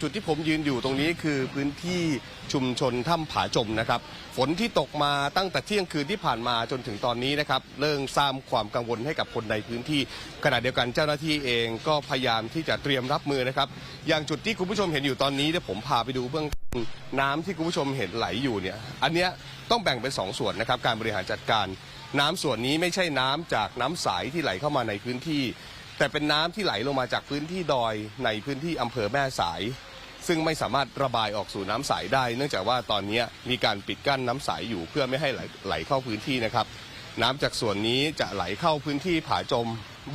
จุดที่ผมยืนอยู่ตรงนี้คือพื้นที่ชุมชนถ้ำผาจมนะครับ ฝนที่ตกมาตั้งแต่เที่ยงคืนที่ผ่านมาจนถึงตอนนี้นะครับ เริ่มสร้างความกังวลให้กับคนในพื้นที่ ขณะเดียวกันเจ้าหน้าที่เองก็พยายามที่จะเตรียมรับมือนะครับ อย่างจุดที่คุณผู้ชมเห็นอยู่ตอนนี้เดี๋ยวผมพาไปดูเบื้องต้นน้ำที่คุณผู้ชมเห็นไหลอยู่เนี่ย อันเนี้ยต้องแบ่งเป็นสองส่วนนะครับ การบริหารจัดการ น้ำส่วนนี้ไม่ใช่น้ำจากน้ำใสที่ไหลเข้ามาในพื้นที่ แต่เป็นน้ำที่ไหลลงมาจากพื้นที่ดอยในพื้นที่อำเภอแม่สาย ซึ่งไม่สามารถระบายออกสู่น้ำใสได้ เนื่องจากว่าตอนนี้มีการปิดกั้นน้ำใสอยู่เพื่อไม่ให้ไหลไหลเข้าพื้นที่นะครับ น้ำจากส่วนนี้จะไหลเข้าพื้นที่ผาจม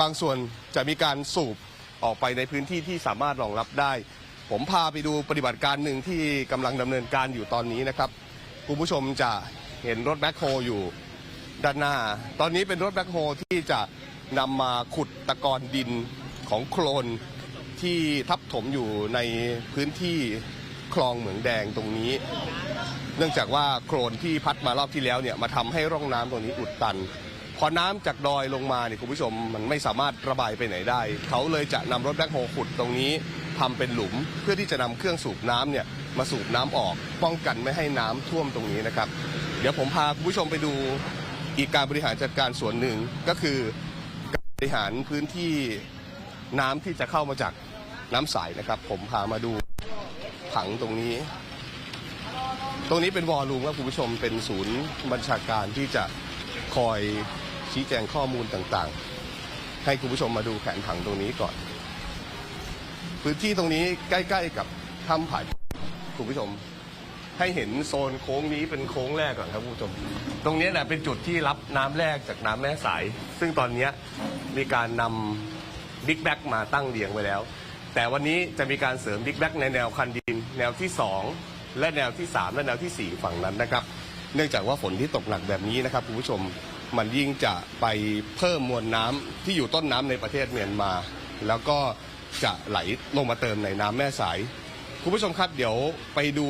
บางส่วนจะมีการสูบออกไปในพื้นที่ที่สามารถรองรับได้ ผมพาไปดูปฏิบัติการหนึ่งที่กำลังดำเนินการอยู่ตอนนี้นะครับคุณผู้ชมจะเห็นรถแบ็คโฮอยู่ด้านหน้า ตอนนี้เป็นรถแบ็คโฮที่จะนำมาขุดตะกอนดินของโคลน ที่ทับถมอยู่ในพื้นที่คลองเหมืองแดงตรงนี้ เนื่องจากว่าโคลนที่พัดมารอบที่แล้วเนี่ยมาทำให้ร่องน้ำตรงนี้อุดตัน พอน้ำจากดอยลงมาเนี่ยคุณผู้ชมมันไม่สามารถระบายไปไหนได้ เขาเลยจะนำรถแบ็คโฮขุดตรงนี้ทำเป็นหลุมเพื่อที่จะนำเครื่องสูบน้ำเนี่ยมาสูบน้ำออก ป้องกันไม่ให้น้ำท่วมตรงนี้นะครับ เดี๋ยวผมพาคุณผู้ชมไปดูอีกการบริหารจัดการส่วนหนึ่งก็คือการบริหารพื้นที่น้ำที่จะเข้ามาจาก น้ำใสนะครับ ผมพามาดูถังตรงนี้ ตรงนี้เป็นวอลลุ่มครับคุณผู้ชมเป็นศูนย์บัญชาการที่จะคอยชี้แจงข้อมูลต่างๆ ให้คุณผู้ชมมาดูแผนผังตรงนี้ก่อน พื้นที่ตรงนี้ใกล้ ๆ กับถ้ำผาคุณผู้ชมให้เห็นโซนโค้งนี้เป็นโค้งแรกก่อนครับคุณผู้ชม ตรงนี้แหละเป็นจุดที่รับน้ำแรกจากน้ำแม่สาย ซึ่งตอนนี้มีการนำบิ๊กแบ็กมาตั้งเรียงไว้แล้ว แต่วันนี้จะมีการเสริมบิ๊กแบ็กในแนวคันดิน แนวที่ 2 และแนวที่ 3 และแนวทีสี่ 4 ฝั่งนั้นนะครับ เนื่องจากว่าฝนที่ตกหนักแบบนี้นะครับคุณผู้ชมมันยิ่งจะไปเพิ่มมวลน้ำที่อยู่ต้นน้ำในประเทศเมียนมา แล้วก็จะไหลลงมาเติมในน้ำแม่สาย คุณผู้ชมครับเดี๋ยวไปดู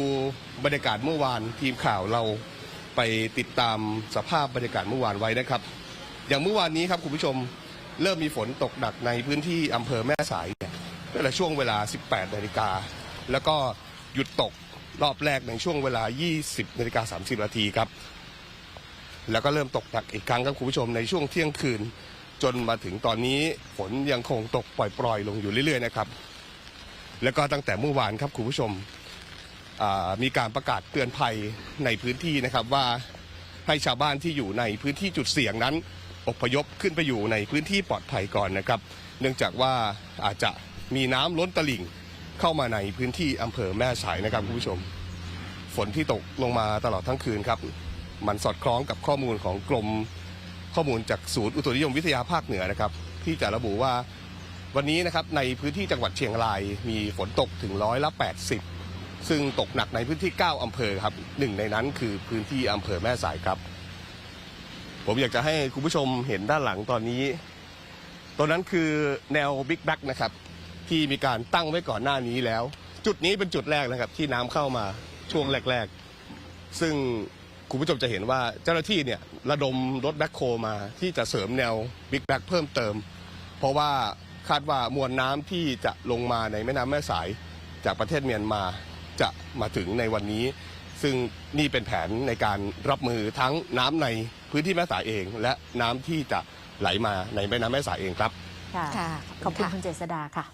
บรรยากาศเมื่อวานทีมข่าวเราไปติดตามสภาพบรรยากาศเมื่อวานไว้นะครับ อย่างเมื่อวานนี้ครับคุณผู้ชมเริ่มมีฝนตกหนักในพื้นที่อำเภอแม่สายเนี่ย ตั้งแต่ช่วงเวลา 18นาฬิกาแล้วก็หยุดตกรอบแรกในช่วงเวลา 20นาฬิกา30นาทีครับ แล้วก็เริ่มตกหนักอีกครั้งครับคุณผู้ชมในช่วงเที่ยงคืน จนมาถึงตอนนี้ฝนยังคงตกปล่อยๆ ลงอยู่เรื่อยๆนะครับ แล้วก็ตั้งแต่เมื่อวานครับคุณผู้ชมมีการประกาศเตือนภัยในพื้นที่นะครับว่าให้ชาวบ้านที่อยู่ในพื้นที่จุดเสี่ยงนั้น อพยพขึ้นไปอยู่ในพื้นที่ปลอดภัยก่อนนะครับ เนื่องจากว่าอาจจะ มีน้ำล้นตลิ่งเข้ามาในพื้นที่อำเภอแม่สายนะครับคุณผู้ชม ฝนที่ตกลงมาตลอดทั้งคืนครับ มันสอดคล้องกับข้อมูลของกรมข้อมูลจากศูนย์อุตุนิยมวิทยาภาคเหนือนะครับ ที่จะระบุว่าวันนี้นะครับในพื้นที่จังหวัดเชียงรายมีฝนตกถึงร้อยละ 80 ซึ่งตกหนักในพื้นที่ 9 อำเภอครับหนึ่งในนั้นคือพื้นที่อำเภอแม่สายครับ ผมอยากจะให้คุณผู้ชมเห็นด้านหลังตอนนี้ตรงนั้นคือแนวบิ๊กแบ็กนะครับ ที่มีการตั้งไว้ก่อนหน้านี้แล้ว จุดนี้เป็นจุดแรกนะครับที่น้ำเข้ามาช่วงแรก ๆ ซึ่งคุณผู้ชมจะเห็นว่าเจ้าหน้าที่เนี่ยระดมรถแบ็คโคมาที่จะเสริมแนวบิ๊กแบ็กเพิ่มเติม เพราะว่าคาดว่ามวลน้ำที่จะลงมาในแม่น้ำแม่สายจากประเทศเมียนมาจะมาถึงในวันนี้ ซึ่งนี่เป็นแผนในการรับมือทั้งน้ำในพื้นที่แม่สายเอง และน้ำที่จะไหลมาในแม่น้ำแม่สายเองครับ ค่ะ ค่ะ ขอบคุณค่ะคุณเจษดาค่ะ